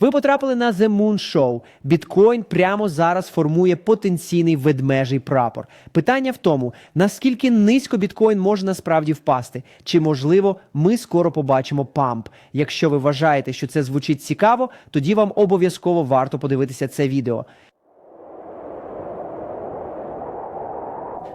Ви потрапили на The Moon Show. Біткоін прямо зараз формує потенційний ведмежий прапор. Питання в тому, наскільки низько біткоін може насправді впасти, чи можливо ми скоро побачимо памп. Якщо ви вважаєте, що це звучить цікаво, тоді вам обов'язково варто подивитися це відео.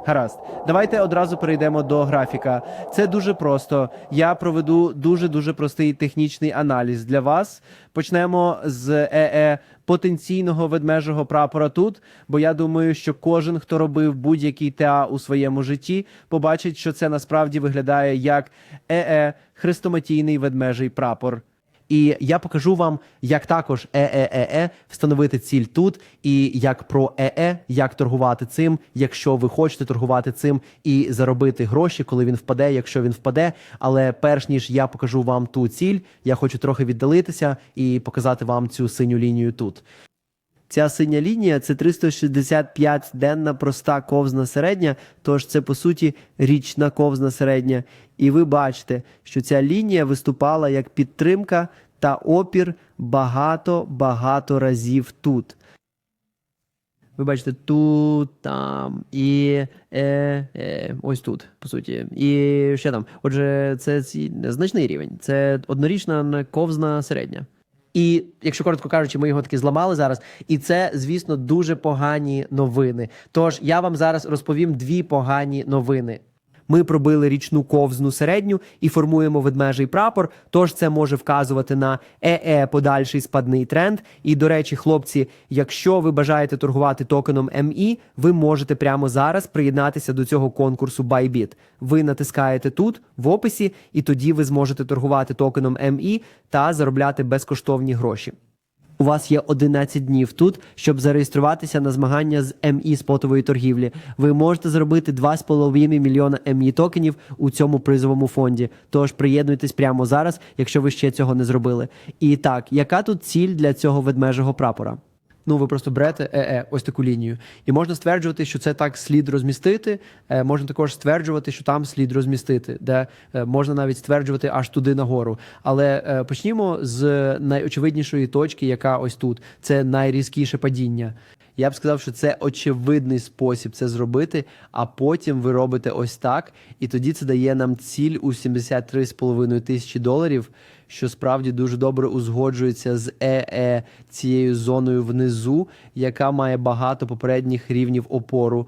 Гаразд, давайте одразу перейдемо до графіка. Це дуже просто. Я проведу дуже дуже простий технічний аналіз для вас. Почнемо з ЕЕ потенційного ведмежого прапора тут, бо я думаю, що кожен, хто робив будь-який ТА у своєму житті, побачить, що це насправді виглядає як ЕЕ хрестоматійний ведмежий прапор. І я покажу вам, як також Е встановити ціль тут, і як про ЕЕ, як торгувати цим, якщо ви хочете торгувати цим і заробити гроші, коли він впаде, якщо він впаде. Але перш ніж я покажу вам ту ціль, я хочу трохи віддалитися і показати вам цю синю лінію тут. Ця синя лінія це 365 денна проста ковзна середня, тож це по суті річна ковзна середня. І ви бачите, що ця лінія виступала як підтримка та опір багато-багато разів тут. Ви бачите, тут, там і е, е, ось тут, по суті. І ще там. Отже, це значний рівень. Це однорічна ковзна середня. І якщо коротко кажучи, ми його таки зламали зараз. І це, звісно, дуже погані новини. Тож я вам зараз розповім дві погані новини. Ми пробили річну ковзну середню і формуємо ведмежий прапор. Тож це може вказувати на ЕЕ подальший спадний тренд. І до речі, хлопці, якщо ви бажаєте торгувати токеном МІ, ви можете прямо зараз приєднатися до цього конкурсу Bybit. Ви натискаєте тут в описі, і тоді ви зможете торгувати токеном МІ та заробляти безкоштовні гроші. У вас є 11 днів тут, щоб зареєструватися на змагання з МІ спотової торгівлі. Ви можете зробити 2,5 мільйона МІ токенів у цьому призовому фонді. Тож приєднуйтесь прямо зараз, якщо ви ще цього не зробили. І так, яка тут ціль для цього ведмежого прапора? Ну, ви просто берете ЕЕ, ось таку лінію. І можна стверджувати, що це так слід розмістити. Е, можна також стверджувати, що там слід розмістити, де е, можна навіть стверджувати аж туди нагору. Але е, почнімо з найочевиднішої точки, яка ось тут. Це найрізкіше падіння. Я б сказав, що це очевидний спосіб це зробити, а потім ви робите ось так, і тоді це дає нам ціль у 73,5 тисячі доларів, що справді дуже добре узгоджується з ЕЕ цією зоною внизу, яка має багато попередніх рівнів опору.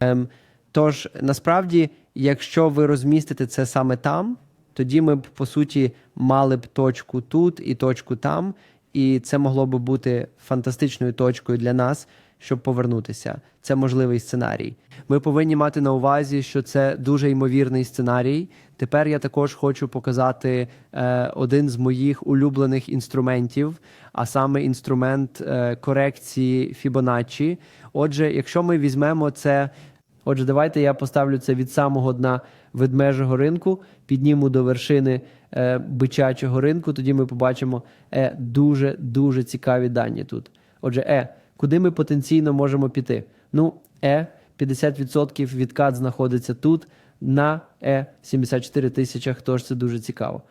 Ем, тож, насправді, якщо ви розмістите це саме там, тоді ми б по суті мали б точку тут і точку там, і це могло би бути фантастичною точкою для нас, щоб повернутися. Це можливий сценарій. Ми повинні мати на увазі, що це дуже ймовірний сценарій. Тепер я також хочу показати е, один з моїх улюблених інструментів, а саме інструмент е, корекції Fibonacci. Отже, якщо ми візьмемо це Отже, давайте я поставлю це від самого дна ведмежого ринку, підніму до вершини бичачого ринку. Тоді ми побачимо е, дуже дуже цікаві дані тут. Отже, е, куди ми потенційно можемо піти? Ну, е, 50% відкат знаходиться тут. На е 74 тисячах, тож це дуже цікаво.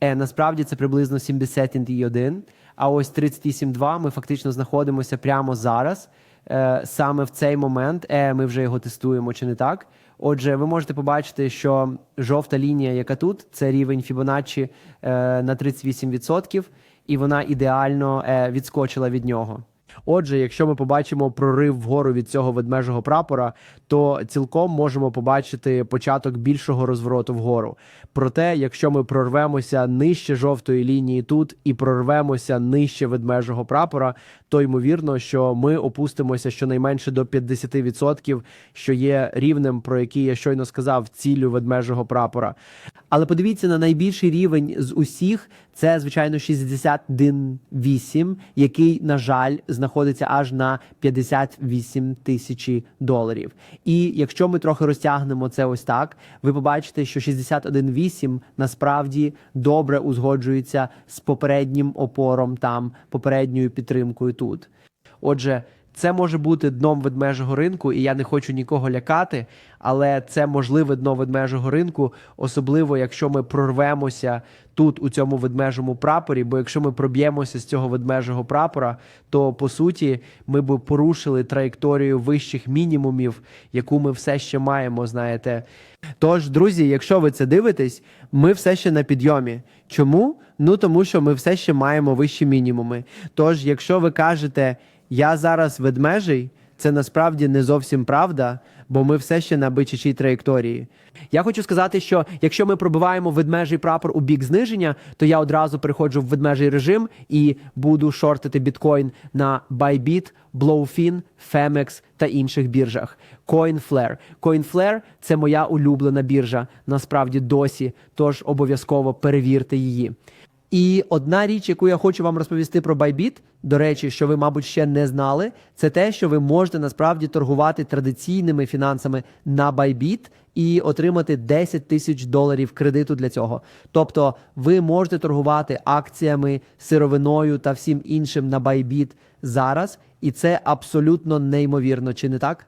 Е, насправді це приблизно 71, а ось 38.2 ми фактично знаходимося прямо зараз. Е, саме в цей момент е, ми вже його тестуємо, чи не так? Отже, ви можете побачити, що жовта лінія, яка тут, це рівень Фібоначчі е, на 38%, і вона ідеально е, відскочила від нього. Отже, якщо ми побачимо прорив вгору від цього ведмежого прапора, то цілком можемо побачити початок більшого розвороту вгору. Проте, якщо ми прорвемося нижче жовтої лінії тут і прорвемося нижче ведмежого прапора, то ймовірно, що ми опустимося щонайменше до 50%, що є рівнем, про який я щойно сказав, ціллю ведмежого прапора. Але подивіться на найбільший рівень з усіх. Це звичайно 61,8, який, на жаль, знаходиться аж на 58 тисячі доларів. І якщо ми трохи розтягнемо це ось так, ви побачите, що 61,8 насправді добре узгоджується з попереднім опором там, попередньою підтримкою тут. Отже, Це може бути дном ведмежого ринку, і я не хочу нікого лякати, але це можливе дно ведмежого ринку, особливо якщо ми прорвемося тут у цьому ведмежому прапорі. Бо якщо ми проб'ємося з цього ведмежого прапора, то по суті ми б порушили траєкторію вищих мінімумів, яку ми все ще маємо. Знаєте. Тож, друзі, якщо ви це дивитесь, ми все ще на підйомі. Чому? Ну тому що ми все ще маємо вищі мінімуми. Тож, якщо ви кажете, я зараз ведмежий, це насправді не зовсім правда, бо ми все ще на бичачій траєкторії. Я хочу сказати, що якщо ми пробиваємо ведмежий прапор у бік зниження, то я одразу переходжу в ведмежий режим і буду шортити біткоін на Bybit, Blowfin, Femex та інших біржах. CoinFlare. CoinFlare – це моя улюблена біржа, насправді досі, тож обов'язково перевірте її. І одна річ, яку я хочу вам розповісти про Bybit, до речі, що ви, мабуть, ще не знали, це те, що ви можете насправді торгувати традиційними фінансами на Bybit і отримати 10 тисяч доларів кредиту для цього. Тобто, ви можете торгувати акціями, сировиною та всім іншим на Bybit зараз, і це абсолютно неймовірно, чи не так?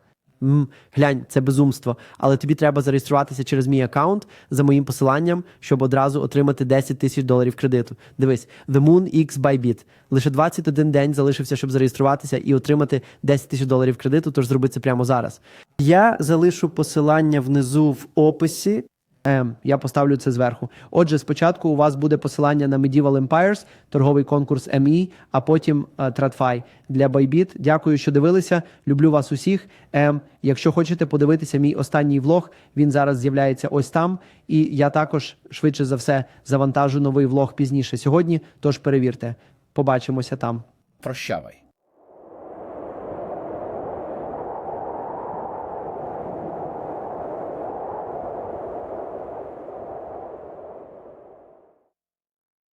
Глянь, це безумство. Але тобі треба зареєструватися через мій аккаунт за моїм посиланням, щоб одразу отримати 10 тисяч доларів кредиту. Дивись, The Moon X Bybit. Лише 21 день залишився, щоб зареєструватися і отримати 10 тисяч доларів кредиту. Тож зроби це прямо зараз. Я залишу посилання внизу в описі. Ем, я поставлю це зверху. Отже, спочатку у вас буде посилання на Medieval Empires, торговий конкурс ME, а потім е, TradFi для Bybit. Дякую, що дивилися. Люблю вас усіх. Ем, якщо хочете подивитися мій останній влог, він зараз з'являється ось там. І я також швидше за все завантажу новий влог пізніше сьогодні. Тож перевірте. Побачимося там. Прощавай.